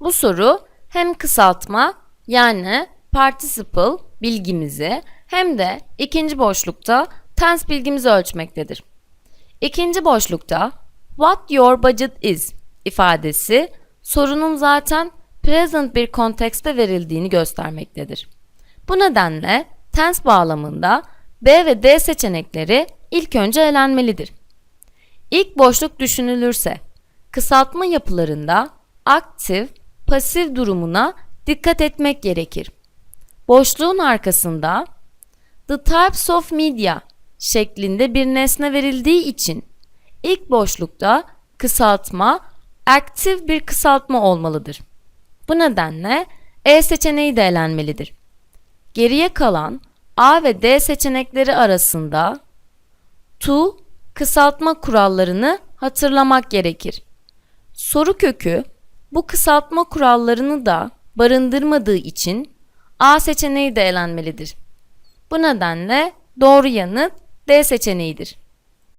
Bu soru hem kısaltma yani participle bilgimizi hem de ikinci boşlukta tense bilgimizi ölçmektedir. İkinci boşlukta what your budget is ifadesi sorunun zaten present bir kontekste verildiğini göstermektedir. Bu nedenle tense bağlamında B ve D seçenekleri ilk önce elenmelidir. İlk boşluk düşünülürse kısaltma yapılarında aktif, pasif durumuna dikkat etmek gerekir. Boşluğun arkasında the types of media şeklinde bir nesne verildiği için ilk boşlukta kısaltma aktif bir kısaltma olmalıdır. Bu nedenle E seçeneği de elenmelidir. Geriye kalan A ve D seçenekleri arasında to kısaltma kurallarını hatırlamak gerekir. Soru kökü bu kısaltma kurallarını da barındırmadığı için A seçeneği de elenmelidir. Bu nedenle doğru yanıt D seçeneğidir.